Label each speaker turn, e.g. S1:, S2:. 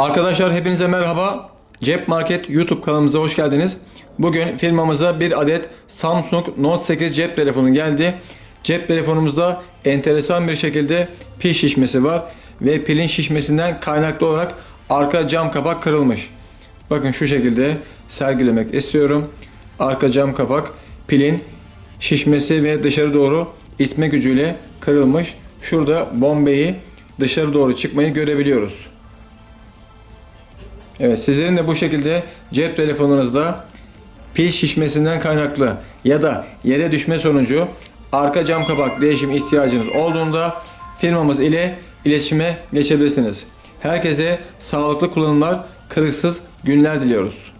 S1: Arkadaşlar hepinize merhaba. Cep Market YouTube kanalımıza hoş geldiniz. Bugün firmamıza bir adet Samsung Note 8 cep telefonu geldi. Cep telefonumuzda enteresan bir şekilde pil şişmesi var ve pilin şişmesinden kaynaklı olarak arka cam kapak kırılmış. Bakın şu şekilde sergilemek istiyorum. Arka cam kapak pilin şişmesi ve dışarı doğru itme gücüyle kırılmış. Şurada bombeyi dışarı doğru çıkmayı görebiliyoruz. Evet sizlerin de bu şekilde cep telefonunuzda pil şişmesinden kaynaklı ya da yere düşme sonucu arka cam kapak değişim ihtiyacınız olduğunda firmamız ile iletişime geçebilirsiniz. Herkese sağlıklı kullanımlar, kırıksız günler diliyoruz.